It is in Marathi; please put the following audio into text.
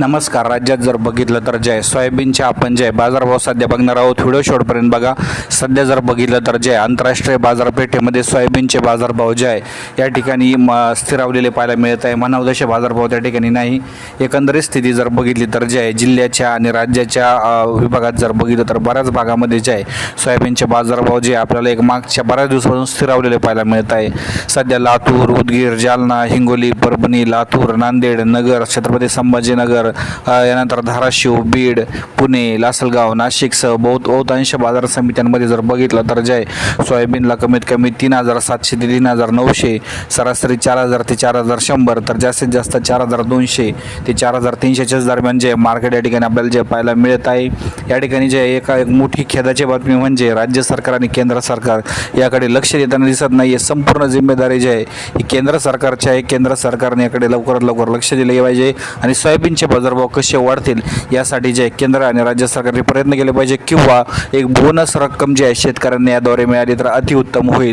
नमस्कार. राज्यात जर बघितलं तर जे आहे सोयाबीनचे आपण जे आहे बाजारभाव सध्या बघणार आहोत. व्हिडिओ शेवटपर्यंत बघा. सध्या जर बघितलं तर जे आहे आंतरराष्ट्रीय बाजारपेठेमध्ये सोयाबीनचे बाजारभाव जे आहे या ठिकाणी म स्थिरावलेले पाहायला मिळत आहे. मनावदशे बाजारभाव त्या ठिकाणी नाही. एकंदरीत स्थिती जर बघितली तर जे आहे जिल्ह्याच्या आणि राज्याच्या विभागात जर बघितलं तर बऱ्याच भागामध्ये जे आहे सोयाबीनचे बाजारभाव जे आपल्याला एक मागच्या बऱ्याच दिवसापासून स्थिरावलेले पाहायला मिळत आहे. सध्या लातूर उदगीर जालना हिंगोली परभणी लातूर नांदेड नगर छत्रपती संभाजीनगर यानंतर धाराशिव बीड पुणे लासलगाव नाशिकसह बहुत बहुतांश बाजार समित्यांमध्ये जर बघितलं तर जे सोयाबीनला कमीत कमी तीन हजार सातशे ते तीन हजार नऊशे सरासरी चार हजार ते चार हजार शंभर तर जास्तीत जास्त चार हजार दोनशे ते चार हजार तीनशेच्याच दरम्यान जे मार्केट या ठिकाणी आपल्याला जे पाहायला मिळत आहे. या ठिकाणी जे एका एक मोठी खेदाची बातमी म्हणजे राज्य सरकार आणि केंद्र सरकार याकडे लक्ष देताना दिसत नाही आहे संपूर्ण जिम्मेदारी जी आहे ही केंद्र सरकारची आहे. केंद्र सरकारने याकडे लवकरात लवकर लक्ष दिले पाहिजे आणि सोयाबीनचे बाजारभाव कसे वाढतील यासाठी जे केंद्र आणि राज्य सरकारने प्रयत्न केले पाहिजे किंवा एक बोनस रक्कम जी आहे शेतकऱ्यांना याद्वारे मिळाली तर अतिउत्तम होईल.